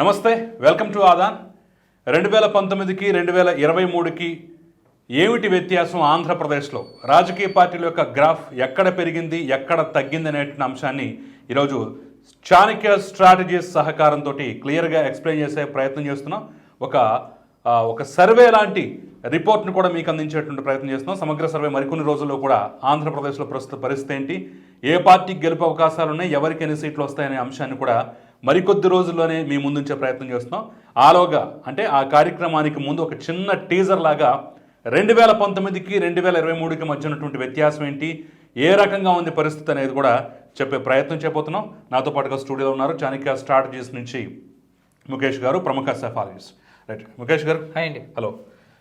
నమస్తే welcome to Aadan. రెండు వేల పంతొమ్మిదికి రెండు వేల ఇరవై మూడుకి ఏమిటి వ్యత్యాసం ఆంధ్రప్రదేశ్లో? రాజకీయ పార్టీల యొక్క గ్రాఫ్ ఎక్కడ పెరిగింది ఎక్కడ తగ్గింది అనే అంశాన్ని ఈరోజు చాణక్య స్ట్రాటజీస్ సహకారంతో క్లియర్గా ఎక్స్ప్లెయిన్ చేసే ప్రయత్నం చేస్తున్నాం. ఒక ఒక సర్వే లాంటి రిపోర్ట్ను కూడా మీకు అందించేటువంటి ప్రయత్నం చేస్తున్నాం. సమగ్ర సర్వే మరికొన్ని రోజుల్లో కూడా ఆంధ్రప్రదేశ్లో ప్రస్తుత పరిస్థితి ఏంటి? ఏ పార్టీకి గెలుపు అవకాశాలు ఉన్నాయి? ఎవరికి ఎన్ని సీట్లు వస్తాయనే అంశాన్ని కూడా మరికొద్ది రోజుల్లోనే మీ ముందుంచే ప్రయత్నం చేస్తున్నాం. ఆలోగా అంటే ఆ కార్యక్రమానికి ముందు ఒక చిన్న టీజర్ లాగా రెండు వేల పంతొమ్మిదికి రెండు వేల ఇరవై మూడుకి మధ్య ఉన్నటువంటి వ్యత్యాసం ఏంటి? ఏ రకంగా ఉంది పరిస్థితి అనేది కూడా చెప్పే ప్రయత్నం చేయబోతున్నాం. నాతో పాటుగా స్టూడియోలో ఉన్నారు చాణక్య స్ట్రాటజీస్ నుంచి ముఖేష్ గారు ప్రముఖ సెఫాలజిస్ట్ రైట్ ముఖేష్ గారు. హాయ్ అండి. హలో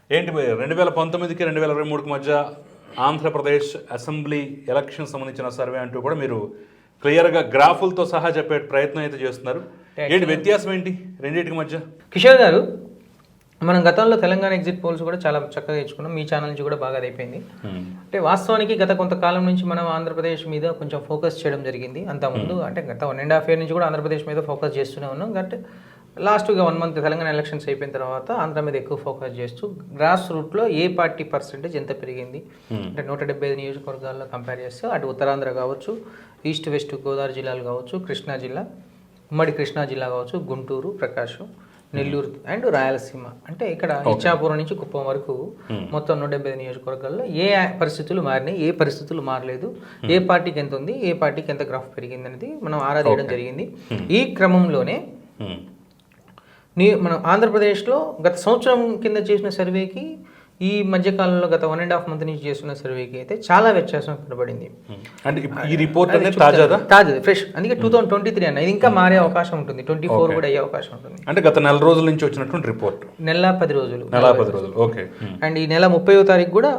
ఏంటి రెండు వేల పంతొమ్మిదికి రెండు వేల ఇరవై మూడుకి మధ్య ఆంధ్రప్రదేశ్ అసెంబ్లీ ఎలక్షన్ సంబంధించిన సర్వే అంటూ కూడా మీరు క్లియర్గా గ్రాఫులతో సహా చెప్పే ప్రయత్నం అయితే చేస్తున్నారు. ఏంటి వ్యత్యాసం ఏంటి? రెండింటికి మధ్య? కిషోర్ గారు మనం గతంలో తెలంగాణ ఎగ్జిట్ పోల్స్ కూడా చాలా చక్కగా ఇచ్చుకున్నాం మీ ఛానల్ నుంచి కూడా బాగా అయిపోయింది. అంటే వాస్తవానికి గత కొంతకాలం నుంచి మనం ఆంధ్రప్రదేశ్ మీద కొంచెం ఫోకస్ చేయడం జరిగింది. అంతకుముందు అంటే గత వన్ అండ్ హాఫ్ ఇయర్ నుంచి కూడా ఆంధ్రప్రదేశ్ మీద ఫోకస్ చేస్తూనే ఉన్నాం. బట్ లాస్ట్గా వన్ మంత్ తెలంగాణ ఎలక్షన్స్ అయిపోయిన తర్వాత ఆంధ్ర మీద ఎక్కువ ఫోకస్ చేస్తూ గ్రాస్ రూట్లో ఏ పార్టీ పర్సెంటేజ్ ఎంత పెరిగింది? అంటే నూట డెబ్బై ఐదు నియోజకవర్గాల్లో కంపేర్ చేస్తే అటు ఉత్తరాంధ్ర కావచ్చు ఈస్ట్ వెస్ట్ గోదావరి జిల్లాలు కావచ్చు కృష్ణా జిల్లా ఉమ్మడి కృష్ణా జిల్లా కావచ్చు గుంటూరు ప్రకాశం నెల్లూరు అండ్ రాయలసీమ. అంటే ఇక్కడ ఇచ్చాపురం నుంచి కుప్పం వరకు మొత్తం నూట డెబ్బై నియోజకవర్గాల్లో ఏ పరిస్థితులు మారినాయి ఏ పరిస్థితులు మారలేదు ఏ పార్టీకి ఎంత ఉంది ఏ పార్టీకి ఎంత గ్రాఫ్ పెరిగింది అనేది మనం ఆరాధించడం జరిగింది. ఈ క్రమంలోనే. నీ మనం ఆంధ్రప్రదేశ్లో గత సంవత్సరం కింద చేసిన సర్వేకి ఈ మధ్యకాలంలో గత వన్ అండ్ హాఫ్ మంత్ నుంచి చేస్తున్న సర్వేకి అయితే చాలా వ్యత్యాసం కనబడింది. అంటే ఈ రిపోర్ట్ అనేది తాజాదా? తాజాది ఫ్రెష్ అందుకే టూ థౌసండ్ ట్వంటీ త్రీ అన్న. ఇది ఇంకా మారే అవకాశం ఉంటుంది. ట్వంటీ ఫోర్ కూడా అయ్యే అవకాశం ఉంటుంది. అంటే గత నెల రోజుల నుంచి వచ్చినటువంటి రిపోర్ట్ నెల పది రోజులు. నెల పది రోజులు. ఓకే. అండ్ ఈ నెల ముప్పైవ తారీఖు కూడా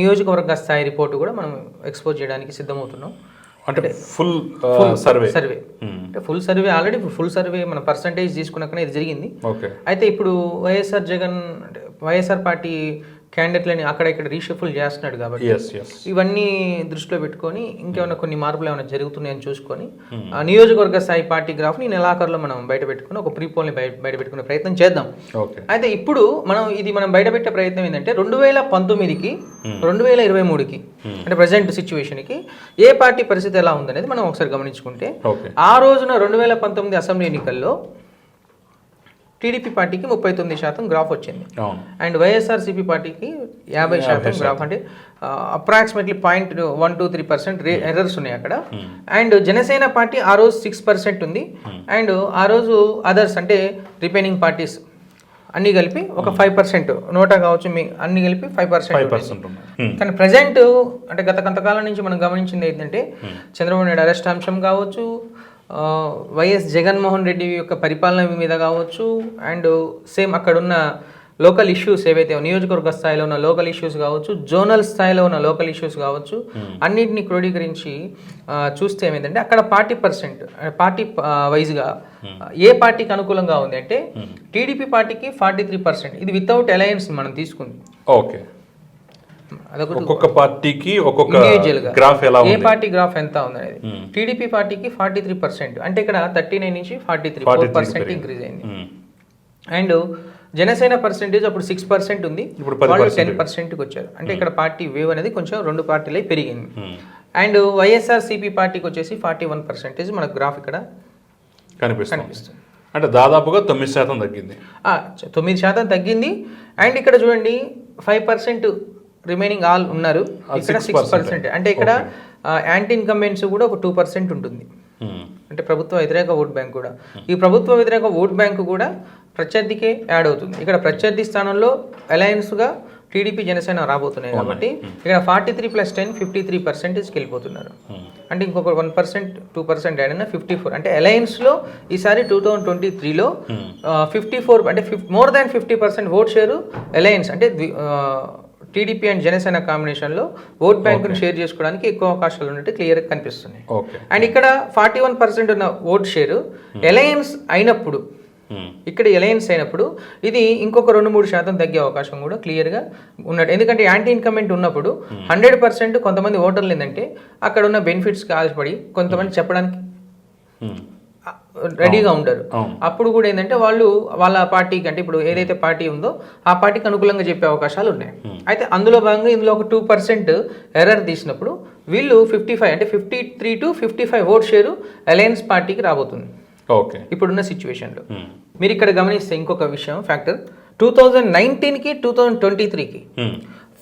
నియోజకవర్గ స్థాయి రిపోర్టు కూడా మనం ఎక్స్పోజ్ చేయడానికి సిద్ధమవుతున్నాం. అంటే ఫుల్ సర్వే సర్వే అంటే full survey already full survey మన పర్సంటేజ్ తీసుకున్నాకనే ఇది జరిగింది. అయితే ఇప్పుడు వైఎస్ఆర్ జగన్ అంటే వైఎస్ఆర్ పార్టీ క్యాండిడేట్లని అక్కడ ఇక్కడ రీషఫుల్ చేస్తున్నాడు కాబట్టి ఇవన్నీ దృష్టిలో పెట్టుకొని ఇంకేమైనా కొన్ని మార్పులు ఏమైనా జరుగుతున్నాయని చూసుకొని ఆ నియోజకవర్గ స్థాయి పార్టీ గ్రాఫ్ని నెలాఖరులో మనం బయట పెట్టుకుని ఒక ప్రీ పోల్ని బయట బయట పెట్టుకునే ప్రయత్నం చేద్దాం. అయితే ఇప్పుడు మనం ఇది మనం బయట పెట్టే ప్రయత్నం ఏంటంటే రెండు వేల పంతొమ్మిదికి రెండు వేల ఇరవై మూడుకి అంటే ప్రజెంట్ సిచ్యువేషన్కి ఏ పార్టీ పరిస్థితి ఎలా ఉందనేది మనం ఒకసారి గమనించుకుంటే ఆ రోజున రెండు వేల పంతొమ్మిది అసెంబ్లీ ఎన్నికల్లో టీడీపీ పార్టీకి ముప్పై తొమ్మిది శాతం గ్రాఫ్ వచ్చింది. అండ్ వైఎస్ఆర్సీపీ పార్టీకి యాభై శాతం గ్రాఫ్ అంటే approximately point one two three percent errors ఉన్నాయి అక్కడ. అండ్ జనసేన పార్టీ ఆ రోజు సిక్స్ పర్సెంట్ ఉంది. అండ్ ఆ రోజు అదర్స్ అంటే రిమైనింగ్ పార్టీస్ అన్ని కలిపి ఒక ఫైవ్ పర్సెంట్ నోటా కావచ్చు మీ అన్ని కలిపి ఫైవ్ పర్సెంట్ Hmm. కానీ ప్రజెంట్ అంటే గత కొంతకాలం నుంచి మనం గమనించింది ఏంటంటే చంద్రబాబు నాయుడు అరెస్ట్ అంశం కావచ్చు వైఎస్ జగన్మోహన్ రెడ్డి యొక్క పరిపాలన మీద కావచ్చు అండ్ సేమ్ అక్కడున్న లోకల్ ఇష్యూస్ ఏవైతే నియోజకవర్గ స్థాయిలో ఉన్న లోకల్ ఇష్యూస్ కావచ్చు జోనల్ స్థాయిలో ఉన్న లోకల్ ఇష్యూస్ కావచ్చు అన్నింటినీ క్రోడీకరించి చూస్తే ఏమైందంటే అక్కడ పార్టీ పర్సెంట్ పార్టీ వైజ్గా ఏ పార్టీకి అనుకూలంగా ఉంది అంటే టీడీపీ పార్టీకి ఫార్టీ త్రీ పర్సెంట్. ఇది వితౌట్ అలయన్స్ మనం తీసుకుంది. ఓకే ఒక్కొక్క పార్టీకి ఒక్కొక్క. గ్రాఫ్ ఎలా ఏ పార్టీ గ్రాఫ్ ఎంత ఉంది అనేది టీడీపీ పార్టీకి ఫార్టీ త్రీ పర్సెంట్ అంటే ఇక్కడ థర్టీ నైన్ నుంచి forty three four percent increase అయింది. Hmm. అండ్ జనసేన పర్సెంటేజ్ అప్పుడు సిక్స్ పర్సెంట్ ఉంది. ఇప్పుడు 10% వాళ్ళు టెన్ పర్సెంట్కి వచ్చారు. అంటే ఇక్కడ పార్టీ వేవ్ అనేది కొంచెం రెండు పార్టీలై పెరిగింది. Hmm. అండ్ వైఎస్ఆర్ సిపి పార్టీకి వచ్చేసి ఫార్టీ వన్ పర్సెంటేజ్ మన గ్రాఫ్ ఇక్కడ కనిపిస్తుంది. అంటే దాదాపుగా తొమ్మిది శాతం తగ్గింది. తొమ్మిది శాతం తగ్గింది. అండ్ ఇక్కడ చూడండి ఫైవ్ పర్సెంట్ రిమైనింగ్ ఆల్ ఉన్నారు. ఇక్కడ సిక్స్ పర్సెంట్ అంటే ఇక్కడ యాంటీ ఇన్కంబెన్స్ కూడా ఒక టూ పర్సెంట్ ఉంటుంది. Hmm. అంటే ప్రభుత్వ వ్యతిరేక ఓట్ బ్యాంక్ కూడా. ఈ ప్రభుత్వ వ్యతిరేక ఓట్ బ్యాంక్ కూడా ప్రత్యర్థికే యాడ్ అవుతుంది. ఇక్కడ ప్రత్యర్థి స్థానంలో అలయన్స్గా టీడీపీ జనసేన రాబోతున్నాయి కాబట్టి ఇక్కడ forty three plus ten fifty three పర్సెంటేజ్కి వెళ్ళిపోతున్నారు అంటే ఇంకొక one percent two percent add అయినా ఫిఫ్టీ ఫోర్ అంటే అలయన్స్లో ఈసారి టూ థౌజండ్ ట్వంటీ త్రీలో ఫిఫ్టీ ఫోర్ అంటే ఫిఫ్ more than fifty percent vote share alliance అంటే టీడీపీ అండ్ జనసేన కాంబినేషన్లో ఓట్ బ్యాంకును షేర్ చేసుకోవడానికి ఎక్కువ అవకాశాలు ఉన్నట్టు క్లియర్గా కనిపిస్తున్నాయి. అండ్ ఇక్కడ ఫార్టీ వన్ పర్సెంట్ ఉన్న ఓట్ షేర్ అలయన్స్ అయినప్పుడు Hmm. ఇక్కడ అలయన్స్ అయినప్పుడు ఇది ఇంకొక రెండు మూడు శాతం తగ్గే అవకాశం కూడా క్లియర్గా ఉన్నట్టు. ఎందుకంటే యాంటీ ఇన్కమెంట్ ఉన్నప్పుడు హండ్రెడ్ పర్సెంట్ కొంతమంది ఓటర్లు ఏంటంటే అక్కడ ఉన్న బెనిఫిట్స్కి ఆశపడి కొంతమంది చెప్పడానికి Hmm. రెడీగా ఉంటారు. అవును. అప్పుడు కూడా ఏంటంటే వాళ్ళు వాళ్ళ పార్టీకి అంటే ఇప్పుడు ఏదైతే పార్టీ ఉందో ఆ పార్టీకి అనుకూలంగా చెప్పే అవకాశాలు ఉన్నాయి. అయితే అందులో భాగంగా ఇందులో ఒక టూ పర్సెంట్ ఎర్రర్ తీసినప్పుడు వీళ్ళు ఫిఫ్టీ ఫైవ్ అంటే fifty three to fifty five vote share alliance పార్టీకి రాబోతుంది. ఓకే. ఇప్పుడున్న సిచ్యువేషన్లో. మీరు ఇక్కడ గమనిస్తే ఇంకొక విషయం ఫ్యాక్టర్ టూ థౌజండ్ నైన్టీన్కి టూ థౌజండ్ ట్వంటీ త్రీకి.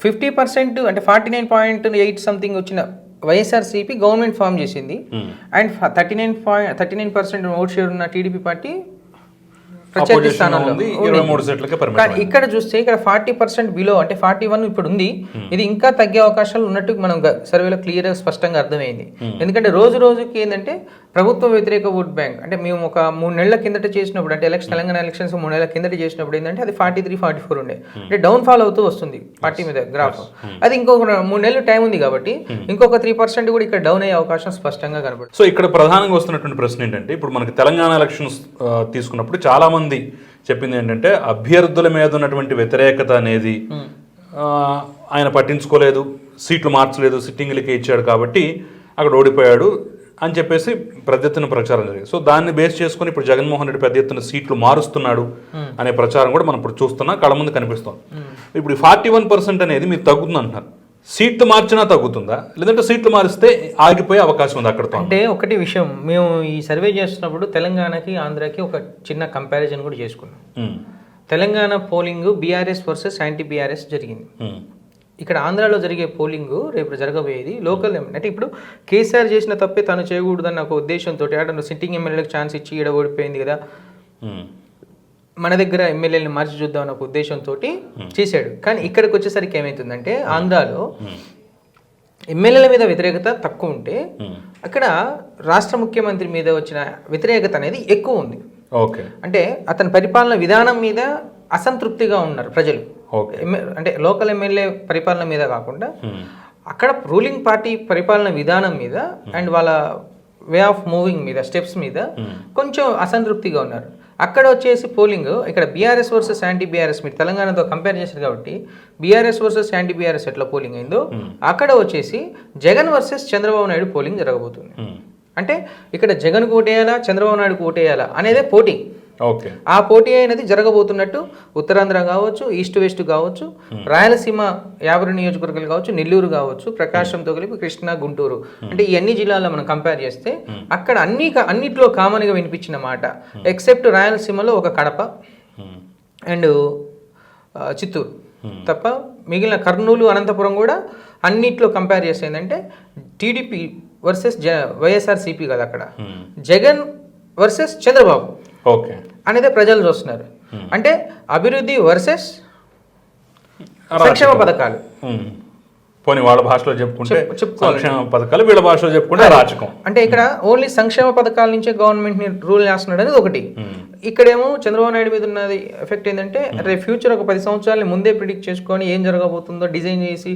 ఫిఫ్టీ పర్సెంట్ అంటే forty nine point eight something వచ్చిన వైఎస్ఆర్సీపీ గవర్నమెంట్ ఫామ్ చేసింది ఉమ్. And thirty nine point thirty nine percent vote share ఉన్న టీడీపీ పార్టీ ప్రత్యర్థి స్థానంలో ఇక్కడ చూస్తే ఇక్కడ ఫార్టీ పర్సెంట్ బిలో అంటే ఫార్టీ వన్ ఇప్పుడు ఉంది. ఇది ఇంకా తగ్గే అవకాశాలు ఉన్నట్టు మనం సర్వేలో క్లియర్ స్పష్టంగా అర్థమైంది. ఎందుకంటే రోజు రోజుకి ఏంటంటే ప్రభుత్వ వ్యతిరేక ఓట్ బ్యాంక్ అంటే మేము ఒక మూడు నెలల కిందట చేసినప్పుడు అంటే ఎలక్షన్ తెలంగాణ ఎలక్షన్స్ మూడు నెలల కిందట చేసినప్పుడు ఏంటంటే అది ఫార్టీ త్రీ ఫార్టీ ఫోర్ ఉండే అంటే డౌన్ ఫాల్ అవుతూ వస్తుంది పార్టీ మీద గ్రాఫ్ అది ఇంకొక మూడు నెలలు టైం ఉంది కాబట్టి ఇంకొక త్రీ పర్సెంట్ కూడా ఇక్కడ డౌన్ అయ్యే అవకాశం స్పష్టంగా కనబడుతుంది సో ఇక్కడ ప్రధానంగా వస్తున్నటువంటి ప్రశ్న ఏంటంటే ఇప్పుడు మనకి తెలంగాణ ఎలక్షన్స్ తీసుకున్నప్పుడు చాలా మంది చెప్పింది ఏంటంటే అభ్యర్థుల మీద ఉన్నటువంటి వ్యతిరేకత అనేది ఆయన పట్టించుకోలేదు సీట్లు మార్చలేదు సిట్టింగ్లకి ఇచ్చాడు కాబట్టి అక్కడ ఓడిపోయాడు అని చెప్పేసి పెద్ద ఎత్తున ప్రచారం జరిగింది. సో దాన్ని బేస్ చేసుకొని ఇప్పుడు జగన్మోహన్ రెడ్డి పెద్ద ఎత్తున సీట్లు మారుస్తున్నాడు అనే ప్రచారం కూడా మనం ఇప్పుడు చూస్తున్నాం కళ్ళ ముందు కనిపిస్తుంది. ఇప్పుడు ఫార్టీ వన్ పర్సెంట్ అనేది మీరు తగ్గుతుంది అంటున్నారు సీట్లు మార్చినా తగ్గుతుందా? లేదంటే సీట్లు మారిస్తే ఆగిపోయే అవకాశం ఉంది అక్కడతో? అంటే ఒకటి విషయం మేము ఈ సర్వే చేస్తున్నప్పుడు తెలంగాణకి ఆంధ్రాకి ఒక చిన్న కంపారిజన్ కూడా చేసుకున్నాం. Telangana polling BRS versus anti BRS జరిగింది ఇక్కడ ఆంధ్రాలో జరిగే పోలింగ్ రేపు జరగబోయేది లోకల్ ఎమ్మెల్యే అంటే ఇప్పుడు కేసీఆర్ చేసిన తప్పే తను చేయకూడదన్న ఒక ఉద్దేశంతో ఆడ సిట్టింగ్ ఎమ్మెల్యేలకు ఛాన్స్ ఇచ్చి ఈడ ఓడిపోయింది కదా. మన దగ్గర ఎమ్మెల్యేని మార్చి చూద్దాం అన్న ఒక ఉద్దేశంతో చేశాడు. కానీ ఇక్కడికి వచ్చేసరికి ఏమవుతుందంటే ఆంధ్రాలో ఎమ్మెల్యేల మీద వ్యతిరేకత తక్కువ ఉంటే. అక్కడ రాష్ట్ర ముఖ్యమంత్రి మీద వచ్చిన వ్యతిరేకత అనేది ఎక్కువ ఉంది. ఓకే. అంటే అతని పరిపాలన విధానం మీద అసంతృప్తిగా ఉన్నారు ప్రజలు. అంటే లోకల్ ఎమ్మెల్యే పరిపాలన మీద కాకుండా ఉమ్, అక్కడ రూలింగ్ పార్టీ పరిపాలన విధానం మీద అండ్ వాళ్ళ వే ఆఫ్ మూవింగ్ మీద స్టెప్స్ మీద కొంచెం అసంతృప్తిగా ఉన్నారు. అక్కడ వచ్చేసి పోలింగ్ ఇక్కడ బీఆర్ఎస్ వర్సెస్ యాంటీ బీఆర్ఎస్ మీరు తెలంగాణతో కంపేర్ చేశారు కాబట్టి బీఆర్ఎస్ వర్సెస్ యాంటీ బీఆర్ఎస్ ఎట్లా పోలింగ్ అయిందో అక్కడ వచ్చేసి జగన్ వర్సెస్ చంద్రబాబు నాయుడు పోలింగ్ జరగబోతుంది. ఉమ్, అంటే ఇక్కడ జగన్ ఓటేయాలా చంద్రబాబు నాయుడుకు ఓటేయాలా అనేదే పోటీ. ఆ పోటీ అనేది జరగబోతున్నట్టు ఉత్తరాంధ్ర కావచ్చు ఈస్ట్ వెస్ట్ కావచ్చు రాయలసీమ యాభై నియోజకవర్గాలు కావచ్చు నెల్లూరు కావచ్చు ప్రకాశంతో కలిపి కృష్ణా గుంటూరు. అంటే ఈ అన్ని జిల్లాల్లో మనం కంపేర్ చేస్తే అక్కడ అన్ని అన్నిట్లో కామన్గా వినిపించిన మాట. ఎక్సెప్ట్ రాయలసీమలో ఒక కడప అండ్ చిత్తూరు. తప్ప మిగిలిన కర్నూలు అనంతపురం కూడా అన్నిట్లో కంపేర్ చేస్తే ఏంటంటే టీడీపీ వర్సెస్ జ వైఎస్ఆర్సీపీ కదా అక్కడ. జగన్ వర్సెస్ చంద్రబాబు. ఓకే అనేది ప్రజలు చూస్తున్నారు అంటే అభివృద్ధి వర్సెస్. సంక్షేమ పథకాలు ఉమ్. పోనీ వాళ్ళ భాషలో చెప్పుకుంటే. సంక్షేమ పథకాలు వీళ్ళ భాషలో చెప్పుకుంటే రాచకం. అంటే ఇక్కడ ఓన్లీ సంక్షేమ పథకాల నుంచే గవర్నమెంట్ని రూల్ చేస్తున్నాడు అనేది ఒకటి. ఇక్కడేమో చంద్రబాబు నాయుడు మీద ఉన్నది ఎఫెక్ట్ ఏంటంటే రేపు ఫ్యూచర్ ఒక పది సంవత్సరాలు ముందే ప్రిడిక్ట్ చేసుకొని ఏం జరగబోతుందో డిజైన్ చేసి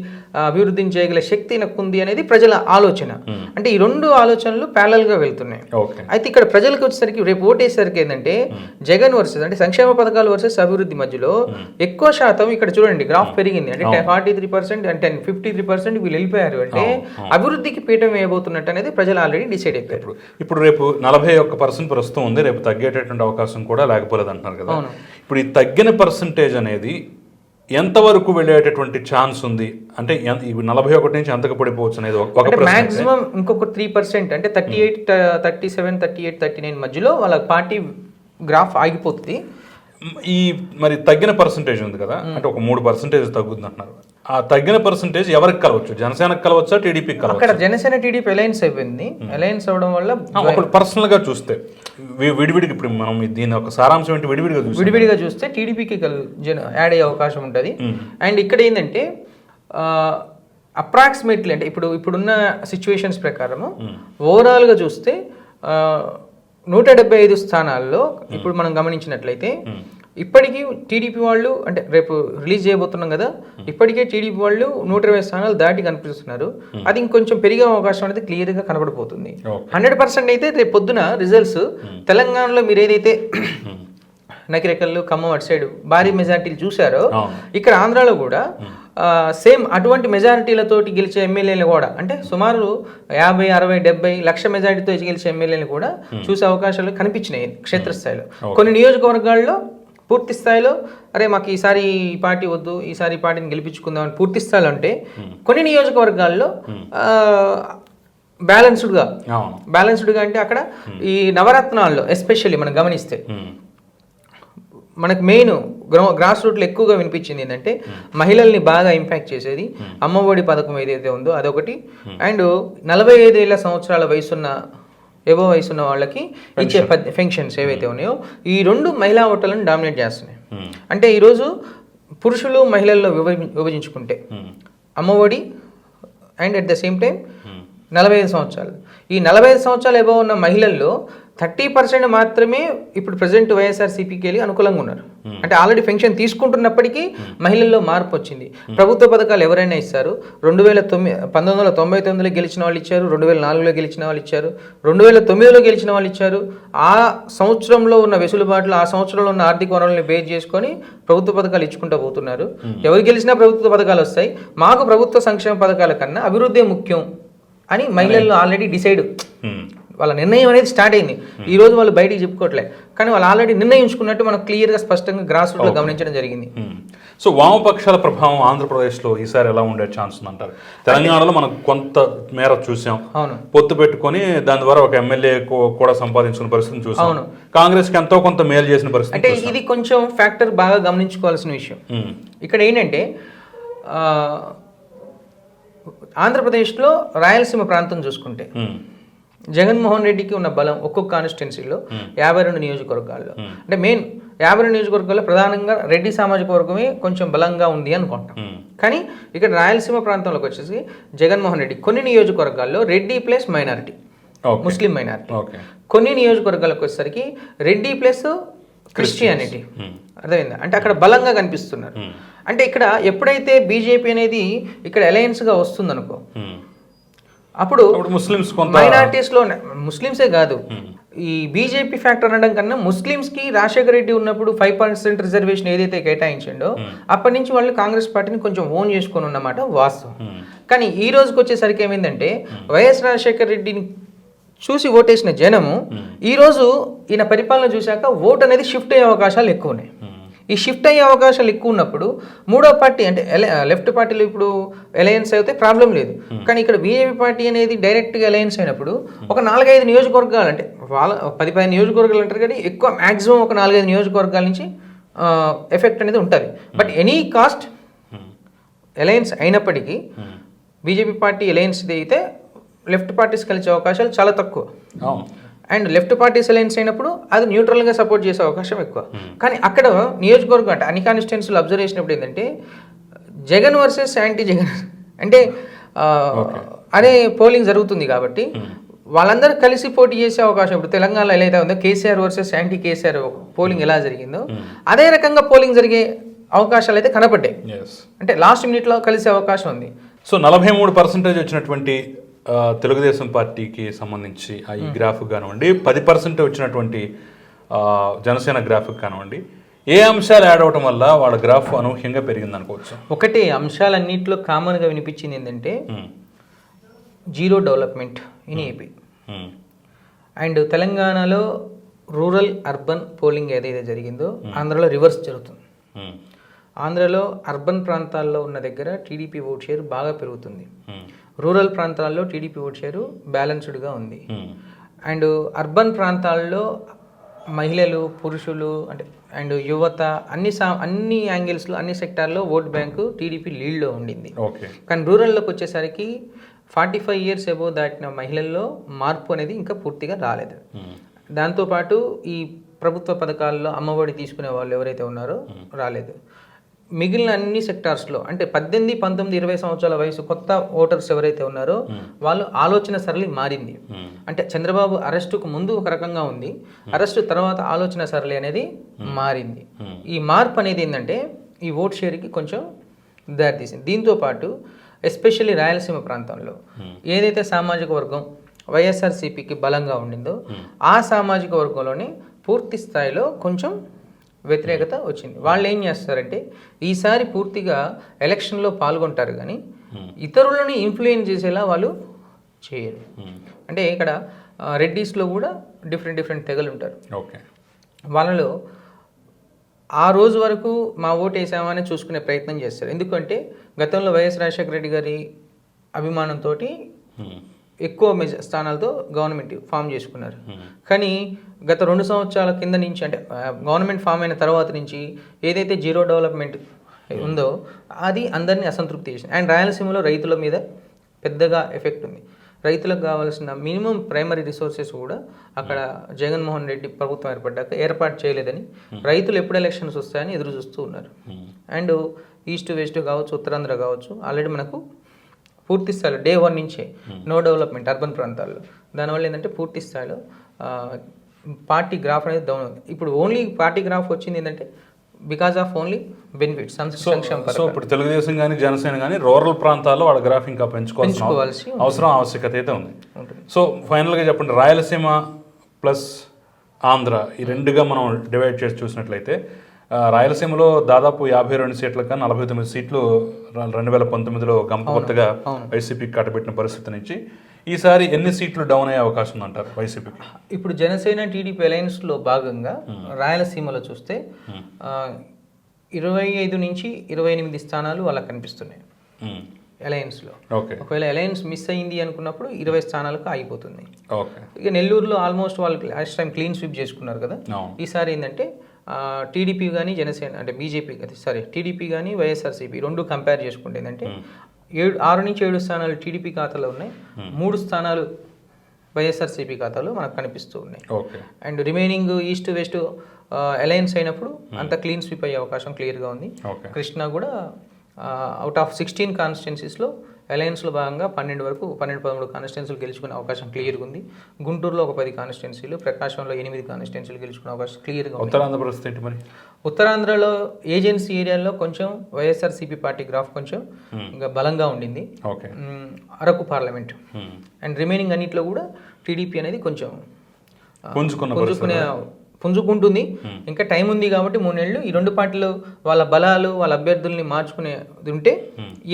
అభివృద్ధిని చేయగల శక్తి నాకు ఉంది అనేది ప్రజల ఆలోచన. అంటే ఈ రెండు ఆలోచనలు గా వెళ్తున్నాయి. అయితే ఇక్కడ ప్రజలకు వచ్చేసరికి రేపు ఓటేసరికి ఏంటంటే జగన్ వర్సెస్ అంటే సంక్షేమ పథకాలు వర్సెస్ అభివృద్ధి మధ్యలో ఎక్కువ శాతం ఇక్కడ చూడండి గ్రాఫ్ పెరిగింది. అంటే ఫార్టీ త్రీ పర్సెంట్ అంటే ఫిఫ్టీ త్రీ పర్సెంట్ వీళ్ళు వెళ్ళిపోయారు అంటే అభివృద్ధికి పీఠం వేయబోతున్నట్టు అనేది ప్రజలు ఆల్రెడీ డిసైడ్ అయిపోయారు. ఇప్పుడు రేపు నలభై ఒక్క పర్సెంట్ ప్రస్తుతం ఉంది రేపు తగ్గేటటువంటి అవకాశం కూడా లేకపోలేదు అంటున్నారు కదా. ఇప్పుడు ఈ తగ్గిన పర్సంటేజ్ అనేది ఎంతవరకు వెళ్ళేటటువంటి ఛాన్స్ ఉంది? అంటే నలభై ఒకటి నుంచి ఎంతకు పడిపోవచ్చు అనేది ఒక-. మాక్సిమం ఇంకొక త్రీ పర్సెంట్ అంటే thirty eight thirty seven thirty eight thirty nine మధ్యలో వాళ్ళ పార్టీ గ్రాఫ్ ఆగిపోతుంది. ఈ మరి తగ్గిన పర్సంటేజ్ ఉంది కదా అంటే ఒక మూడు పర్సంటేజ్ తగ్గుతుంది అంటున్నారు ఆ తగ్గిన పర్సంటేజ్ ఎవరికి కలవచ్చు? జనసేనకు కలవచ్చా టీడీపీకి కలవచ్చు? అక్కడ జనసేన టీడీపీ అలయన్స్ అయిపోయింది. అలయన్స్ అవడం వల్ల ఒకళ్ళు పర్సనల్గా చూస్తే విడివిడిగా ఇప్పుడు మనం దీని ఒక సారాంశం ఏంటి విడివిడిగా చూస్తే? విడివిడిగా చూస్తే టీడీపీకి యాడ్ అయ్యే అవకాశం ఉంటుంది. అండ్ ఇక్కడ ఏంటంటే అప్రాక్సిమేట్లీ అంటే ఇప్పుడు ఇప్పుడున్న సిచ్యువేషన్స్ ప్రకారము ఓవరాల్గా చూస్తే నూట డెబ్బై ఐదు స్థానాల్లో ఇప్పుడు మనం గమనించినట్లయితే ఇప్పటికీ టీడీపీ వాళ్ళు అంటే రేపు రిలీజ్ చేయబోతున్నాం కదా ఇప్పటికే టీడీపీ వాళ్ళు నూట ఇరవై స్థానాలు దాటి కనిపిస్తున్నారు. అది ఇంకొంచెం పెరిగే అవకాశం అనేది క్లియర్గా కనబడిపోతుంది. Okay. హండ్రెడ్ పర్సెంట్ అయితే రేపు పొద్దున రిజల్ట్స్ తెలంగాణలో మీరు ఏదైతే నకిరేకల్లు ఖమ్మం అటు సైడ్ భారీ మెజార్టీలు చూశారో. ఇక్కడ ఆంధ్రాలో కూడా సేమ్ అటువంటి మెజారిటీలతోటి గెలిచే ఎమ్మెల్యేలు కూడా అంటే సుమారు యాభై అరవై డెబ్బై లక్ష మెజారిటీతో గెలిచే ఎమ్మెల్యేలు కూడా చూసే అవకాశాలు కనిపించినాయి క్షేత్రస్థాయిలో. కొన్ని నియోజకవర్గాల్లో పూర్తి స్థాయిలో అరే మాకు ఈసారి ఈ పార్టీ వద్దు ఈసారి ఈ పార్టీని గెలిపించుకుందాం అని పూర్తి స్థాయిలో అంటే కొన్ని నియోజకవర్గాల్లో బ్యాలెన్స్డ్గా బ్యాలెన్స్డ్గా అంటే అక్కడ ఈ నవరత్నాల్లో ఎస్పెషల్లీ మనం గమనిస్తే. మనకు మెయిన్ గ్రాస్ రూట్లో ఎక్కువగా వినిపించింది ఏంటంటే మహిళల్ని బాగా ఇంపాక్ట్ చేసేది అమ్మఒడి పథకం ఏదైతే ఉందో అదొకటి. అండ్ నలభై ఐదేళ్ళ సంవత్సరాల వయసున్న ఎబో వయసున్న వాళ్ళకి ఇచ్చే పెన్షన్స్ ఏవైతే ఉన్నాయో ఈ రెండు మహిళా ఓటర్లను డామినేట్ చేస్తున్నాయి. అంటే ఈరోజు పురుషులు మహిళల్లో విభజి విభజించుకుంటే. Ammavodi and at the same time నలభై ఐదు సంవత్సరాలు. ఈ నలభై ఐదు సంవత్సరాలు ఏవో ఉన్న మహిళల్లో థర్టీ పర్సెంట్ మాత్రమే ఇప్పుడు ప్రజెంట్ వైఎస్ఆర్సీపీకి వెళ్ళి అనుకూలంగా ఉన్నారు. అంటే ఆల్రెడీ పెన్షన్ తీసుకుంటున్నప్పటికీ మహిళల్లో మార్పు వచ్చింది. ప్రభుత్వ పథకాలు ఎవరైనా ఇస్తారు? రెండు వేల తొమ్మిది పంతొమ్మిది వందల తొంభై తొమ్మిదిలో గెలిచిన వాళ్ళు ఇచ్చారు రెండు వేల నాలుగులో గెలిచిన వాళ్ళు ఇచ్చారు రెండు వేల తొమ్మిదిలో గెలిచిన వాళ్ళు ఇచ్చారు. ఆ సంవత్సరంలో ఉన్న వెసులుబాట్లు ఆ సంవత్సరంలో ఉన్న ఆర్థిక వనరుల్ని బేస్ చేసుకొని ప్రభుత్వ పథకాలు ఇచ్చుకుంటూ పోతున్నారు. ఎవరు గెలిచినా ప్రభుత్వ పథకాలు వస్తాయి. మాకు ప్రభుత్వ సంక్షేమ పథకాల కన్నా అభివృద్ధి ముఖ్యం అని మహిళల్లో ఆల్రెడీ డిసైడ్. వాళ్ళ నిర్ణయం అనేది స్టార్ట్ అయింది. ఈ రోజు వాళ్ళు బయటికి చెప్పుకోవట్లే. కానీ వాళ్ళు ఆల్రెడీ నిర్ణయించుకున్నట్టు మనం క్లియర్గా స్పష్టంగా గ్రాస్ రూట్లో గమనించడం జరిగింది. సో వామపక్షాల ప్రభావం ఆంధ్రప్రదేశ్లో ఈసారి ఎలా ఉండే ఛాన్స్ ఉందంటారు తెలంగాణలో మనం కొంత మేర చూసాం. అవును. పొత్తు పెట్టుకొని దాని ద్వారా ఒక ఎమ్మెల్యే కూడా సంపాదించుకున్న పరిస్థితిని చూసాం. అవును. కాంగ్రెస్కి ఎంతో కొంత మేలు చేసిన పరిస్థితి అంటే ఇది కొంచెం ఫ్యాక్టర్ బాగా గమనించుకోవాల్సిన విషయం. ఉమ్. ఇక్కడ ఏంటంటే ఆంధ్రప్రదేశ్లో రాయలసీమ ప్రాంతం చూసుకుంటే. జగన్మోహన్ రెడ్డికి ఉన్న బలం ఒక్కొక్క కాన్స్టిట్యున్సీలో యాభై రెండు నియోజకవర్గాల్లో. అంటే మెయిన్ యాభై రెండు నియోజకవర్గాల్లో ప్రధానంగా రెడ్డి సామాజిక వర్గమే కొంచెం బలంగా ఉంది అనుకుంటాం. కానీ ఇక్కడ రాయలసీమ ప్రాంతంలోకి వచ్చేసి జగన్మోహన్ రెడ్డి కొన్ని నియోజకవర్గాల్లో Reddy plus minority Muslim minority. కొన్ని నియోజకవర్గాలకు వచ్చేసరికి రెడ్డి ప్లస్ క్రిస్టియానిటీ. అర్థమైందా? అంటే అక్కడ బలంగా కనిపిస్తున్నారు. అంటే ఇక్కడ ఎప్పుడైతే బీజేపీ అనేది ఇక్కడ అలయన్స్గా వస్తుందనుకో. అప్పుడు ముస్లిమ్స్ కొంత మైనార్టీస్లో ముస్లిమ్సే కాదు. ఈ బీజేపీ ఫ్యాక్టర్ అనడం కన్నా ముస్లిమ్స్కి రాజశేఖర రెడ్డి ఉన్నప్పుడు ఫైవ్ పర్సెంట్ రిజర్వేషన్ ఏదైతే కేటాయించిండో అప్పటి నుంచి వాళ్ళు కాంగ్రెస్ పార్టీని కొంచెం ఓన్ చేసుకొని ఉన్నమాట వాస్తవం. కానీ ఈ రోజుకి వచ్చేసరికి ఏమైందంటే వైఎస్ రాజశేఖర రెడ్డిని చూసి ఓటేసిన జనము ఈ రోజు ఈయన పరిపాలన చూశాక ఓట్ అనేది షిఫ్ట్ అయ్యే అవకాశాలు ఎక్కువ ఉన్నాయి. ఈ షిఫ్ట్ అయ్యే అవకాశాలు ఎక్కువ ఉన్నప్పుడు మూడో పార్టీ అంటే లెఫ్ట్ పార్టీలో ఇప్పుడు అలయన్స్ అయితే ప్రాబ్లం లేదు. కానీ ఇక్కడ బీజేపీ పార్టీ అనేది డైరెక్ట్గా అలయన్స్ అయినప్పుడు ఒక నాలుగైదు నియోజకవర్గాలు అంటే వాళ్ళ పది పది నియోజకవర్గాలు అంటారు కానీ ఎక్కువ మ్యాక్సిమం ఒక నాలుగైదు నియోజకవర్గాల నుంచి ఎఫెక్ట్ అనేది ఉంటుంది. But any cost. అలయన్స్ అయినప్పటికీ. బీజేపీ పార్టీ అలయన్స్ అయితే లెఫ్ట్ పార్టీస్ కలిసే అవకాశాలు చాలా తక్కువ. అండ్ లెఫ్ట్ పార్టీస్ అలయన్స్ అయినప్పుడు అది న్యూట్రల్గా సపోర్ట్ చేసే అవకాశం ఎక్కువ. కానీ అక్కడ నియోజకవర్గం అంటే అన్ని కాన్స్టిట్యున్సీలు అబ్జర్వ్ చేసినప్పుడు ఏంటంటే జగన్ వర్సెస్ యాంటీ జగన్. అంటే అనే పోలింగ్ జరుగుతుంది కాబట్టి వాళ్ళందరూ కలిసి పోటీ చేసే అవకాశం ఇప్పుడు తెలంగాణలో ఎలా అయితే ఉందో KCR versus anti KCR polling ఎలా జరిగిందో అదే రకంగా పోలింగ్ జరిగే అవకాశాలు అయితే కనపడ్డాయి. అంటే లాస్ట్ మినిట్లో కలిసే అవకాశం ఉంది. సో నలభై మూడు పర్సెంటేజ్ వచ్చినటువంటి తెలుగుదేశం పార్టీకి సంబంధించి ఈ గ్రాఫ్ కానివ్వండి పది పర్సెంట్ వచ్చినటువంటి జనసేన గ్రాఫిక్ కానివ్వండి ఏ అంశాలు యాడ్ అవటం వల్ల వాళ్ళ గ్రాఫ్ అనూహ్యంగా పెరిగింది అనుకోవచ్చు ఒకటే అంశాలన్నింటిలో కామన్గా వినిపించింది ఏంటంటే. Zero development in AP. And తెలంగాణలో రూరల్ అర్బన్ పోలింగ్ ఏదైతే జరిగిందో ఆంధ్రలో రివర్స్ జరుగుతుంది. ఆంధ్రలో అర్బన్ ప్రాంతాల్లో ఉన్న దగ్గర టీడీపీ ఓట్ షేర్ బాగా పెరుగుతుంది. రూరల్ ప్రాంతాల్లో టీడీపీ ఓట్ షేరు బ్యాలెన్స్డ్గా ఉంది. అండ్ అర్బన్ ప్రాంతాల్లో మహిళలు పురుషులు అంటే అండ్ యువత అన్ని సా అన్ని యాంగిల్స్లో అన్ని సెక్టార్లో ఓట్ బ్యాంకు టీడీపీ లీడ్లో ఉండింది. ఓకే. కానీ రూరల్లోకి వచ్చేసరికి ఫార్టీ ఫైవ్ ఇయర్స్ ఎబో దాటిన మహిళల్లో మార్పు అనేది ఇంకా పూర్తిగా రాలేదు. దాంతోపాటు ఈ ప్రభుత్వ పథకాల్లో అమ్మఒడి తీసుకునే వాళ్ళు ఎవరైతే ఉన్నారో రాలేదు. మిగిలిన అన్ని సెక్టార్స్లో అంటే పద్దెనిమిది పంతొమ్మిది ఇరవై సంవత్సరాల వయసు కొత్త ఓటర్స్ ఎవరైతే ఉన్నారో వాళ్ళు ఆలోచన సరళి మారింది. అంటే చంద్రబాబు అరెస్టుకు ముందు ఒక రకంగా ఉంది. అరెస్టు తర్వాత ఆలోచన సరళి అనేది మారింది. ఈ మార్పు అనేది ఏంటంటే ఈ ఓట్ షేర్కి కొంచెం దారితీసింది. దీంతో పాటు ఎస్పెషల్లీ రాయలసీమ ప్రాంతంలో ఏదైతే సామాజిక వర్గం వైఎస్ఆర్సీపీకి బలంగా ఉండిందో ఆ సామాజిక వర్గంలోనే పూర్తి స్థాయిలో కొంచెం వ్యతిరేకత వచ్చింది. వాళ్ళు ఏం చేస్తారంటే ఈసారి పూర్తిగా ఎలక్షన్లో పాల్గొంటారు కానీ ఇతరులని ఇన్ఫ్లుయెన్స్ చేసేలా వాళ్ళు చేయరు. అంటే ఇక్కడ రెడ్డిస్లో కూడా డిఫరెంట్ డిఫరెంట్ తెగలు ఉంటారు. ఓకే. వాళ్ళలో ఆ రోజు వరకు మా ఓటు వేసామని చూసుకునే ప్రయత్నం చేస్తారు. ఎందుకంటే గతంలో వైఎస్ రాజశేఖర రెడ్డి గారి అభిమానంతో ఎక్కువ మెజ స్థానాలతో గవర్నమెంట్ ఫామ్ చేసుకున్నారు. కానీ గత రెండు సంవత్సరాల కింద నుంచి అంటే గవర్నమెంట్ ఫామ్ అయిన తర్వాత నుంచి ఏదైతే జీరో డెవలప్మెంట్ ఉందో అది అందరినీ అసంతృప్తి చేసింది. అండ్ రాయలసీమలో రైతుల మీద పెద్దగా ఎఫెక్ట్ ఉంది. రైతులకు కావాల్సిన మినిమం ప్రైమరీ రిసోర్సెస్ కూడా అక్కడ జగన్మోహన్ రెడ్డి ప్రభుత్వం ఏర్పడ్డాక ఏర్పాటు చేయలేదని రైతులు ఎప్పుడు ఎలక్షన్స్ వస్తాయని ఎదురు చూస్తూ ఉన్నారు. అండ్ ఈస్ట్ వెస్ట్ కావచ్చు ఉత్తరాంధ్ర కావచ్చు ఆల్రెడీ మనకు పూర్తి స్థాయిలో డే వన్ నుంచే నో డెవలప్మెంట్ అర్బన్ ప్రాంతాల్లో. దానివల్ల ఏంటంటే పూర్తి స్థాయిలో పార్టీ గ్రాఫ్ అనేది డౌన్ అవుతుంది. ఇప్పుడు ఓన్లీ పార్టీ గ్రాఫ్ వచ్చింది ఏంటంటే బికాస్ ఆఫ్ ఓన్లీ బెనిఫిట్స్ సంక్షేమ సో. ఇప్పుడు తెలుగుదేశం కానీ జనసేన కానీ రూరల్ ప్రాంతాల్లో వాళ్ళ గ్రాఫ్ ఇంకా పెంచుకోవాల్సిన పెంచుకోవాల్సి అవసరం ఆవశ్యకత అయితే ఉంది. సో ఫైనల్గా చెప్పండి రాయలసీమ ప్లస్ ఆంధ్ర ఈ రెండుగా మనం డివైడ్ చేసి చూసినట్లయితే రాయలసీమలో దాదాపు యాభై రెండు సీట్లకు నలభై తొమ్మిది సీట్లు రెండు వేల పంతొమ్మిదిలో గంప కొత్తగా వైసీపీకి కట్టబెట్టిన పరిస్థితి నుంచి ఈసారి ఎన్ని సీట్లు డౌన్ అయ్యే అవకాశం ఉందంటారు వైసీపీకి? ఇప్పుడు జనసేన టీడీపీ అలయన్స్లో భాగంగా రాయలసీమలో చూస్తే ఇరవై ఐదు నుంచి ఇరవై ఎనిమిది స్థానాలు వాళ్ళకి కనిపిస్తున్నాయి. అలయన్స్లో. ఓకే. ఒకవేళ అలయన్స్ మిస్ అయ్యింది అనుకున్నప్పుడు ఇరవై స్థానాలకు ఆగిపోతుంది. ఓకే. ఇక నెల్లూరులో ఆల్మోస్ట్ వాళ్ళు లాస్ట్ టైం క్లీన్ స్వీప్ చేసుకున్నారు కదా. ఈసారి ఏంటంటే టీడీపీ కానీ జనసేన అంటే బీజేపీ సారీ టీడీపీ కానీ వైఎస్ఆర్సీపీ రెండు కంపేర్ చేసుకుంటే ఏంటంటే ఏడు ఆరు నుంచి ఏడు స్థానాలు టీడీపీ ఖాతాలో ఉన్నాయి. మూడు స్థానాలు వైఎస్ఆర్సీపీ ఖాతాలో మనకు కనిపిస్తూ ఉన్నాయి. And remaining east west alliance అయినప్పుడు అంత క్లీన్ స్వీప్ అయ్యే అవకాశం క్లియర్గా ఉంది. కృష్ణ కూడా అవుట్ ఆఫ్ సిక్స్టీన్ కాన్స్టిట్యున్సీస్లో అలయన్స్లో భాగంగా పన్నెండు వరకు పన్నెండు పదమూడు కాన్స్టిట్యున్సీలు గెలుచుకునే అవకాశం క్లియర్గా ఉంది. గుంటూరులో ఒక పది కాన్స్టిట్యున్సీలు ప్రకాశంలో ఎనిమిది కాన్స్టిట్యున్సీలు గెలుచుకునే అవకాశం క్లియర్గా ఉత్తరాంధ్ర ఏంటి మరి? ఉత్తరాంధ్రలో ఏజెన్సీ ఏరియాలో కొంచెం వైఎస్ఆర్సీపీ పార్టీ గ్రాఫ్ కొంచెం ఇంకా బలంగా ఉండింది. Araku parliament. Hmm. And remaining అన్నిట్లో కూడా టీడీపీ అనేది కొంచెం పుంజుకునే పుంజుకుంటుంది. ఇంకా టైం ఉంది కాబట్టి మూడు నెలలు. ఈ రెండు పార్టీలు వాళ్ళ బలాలు వాళ్ళ అభ్యర్థుల్ని మార్చుకునేది ఉంటే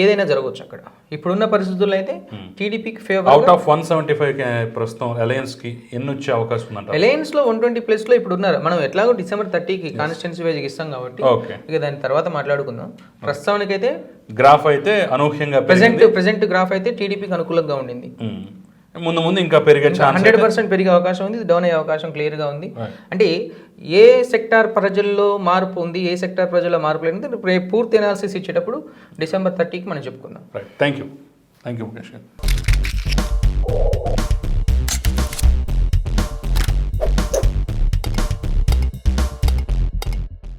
ఏదైనా జరగవచ్చు అక్కడ. ఇప్పుడున్న పరిస్థితుల్లో అయితే టీడీపీకి favour out of one seventy five ప్రస్తుతం అలయన్స్కి ఎన్ని వచ్చే అవకాశం ఉందంటారు అలయన్స్లో వన్ ట్వంటీ ప్లస్లో ఇప్పుడు ఉన్నారు. మనం ఎట్లాగో డిసెంబర్ థర్టీకి కాన్స్టిట్యున్సీ వైజ్ ఇస్తాం కాబట్టి ఇక దాని తర్వాత మాట్లాడుకుందాం. ప్రస్తుతానికైతే గ్రాఫ్ అయితే అనూహ్యంగా ప్రెసెంట్ ప్రెసెంట్ గ్రాఫ్ అయితే టీడీపీకి అనుకూలంగా ఉండింది. ముందు ముందు ఇంకా పెరిగే ఛాన్స్ హండ్రెడ్ పర్సెంట్ పెరిగే అవకాశం ఉంది డౌన్ అయ్యే అవకాశం క్లియర్గా ఉంది అంటే ఏ సెక్టార్ ప్రజల్లో మార్పు ఉంది ఏ సెక్టార్ ప్రజల్లో మార్పు లేదు రేపు పూర్తి అనాలిసిస్ ఇచ్చేటప్పుడు డిసెంబర్ థర్టీకి మనం చెప్పుకుందాం. Thank you thank you Mukesh garu.